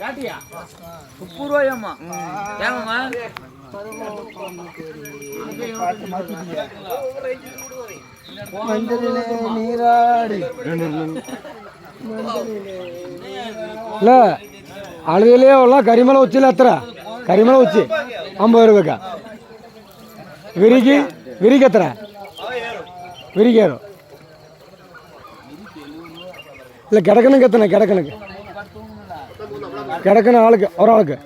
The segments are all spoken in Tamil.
காட்டியா? முப்பது ரூபாயாம்மா நீராடி இல்லை அழுதிலே அவ்வளோ கரிமலை வச்சுல எத்தனை? கரிமலை வச்சு ஐம்பது ரூபாய்க்கா? விரிக்கி விரிக்கு எத்தனை? விரிக்கு இல்ல கிடக்கணுங்க கிடக்கணுக்கு எத்தனை? கிடக்கணுக்கு കിടക്കുന്ന ആൾക്ക് ഒരാൾക്ക്.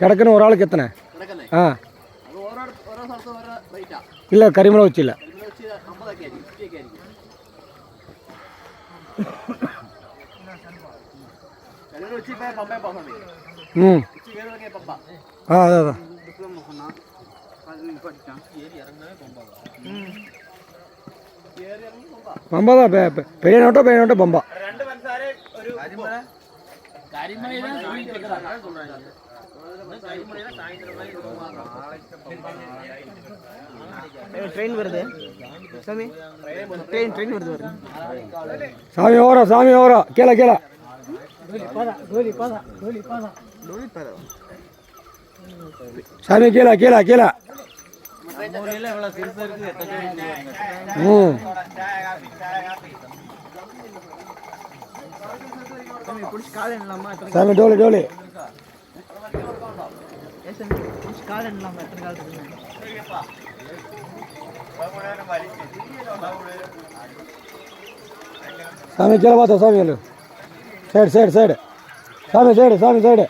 കിടക്കുന്ന ഒരാൾക്ക് എത്തണേ ആ. ഇല്ല കരിമുളക് വെച്ചില്ല. ആ അതെ അതെ. പമ്പ പെരിയനോട്ടോ പെരിയനോട്ടോ പമ്പ. தான் கரிமலை தான் சொல்றாங்க. கரிமலை தான் சாயந்தரம் ட்ரெயின் வருது. சாமி ட்ரெயின் ட்ரெயின் வருது வருது. சாமி ஓரா சாமி ஓரா கீழே கீழே. சாமி கீழே கீழே கீழே. ம். சாமி டோலி டோலி. சாமி கீழே பார்த்தா சாமி சைடு சைடு சைடு. சாமி சைடு சாமி சைடு.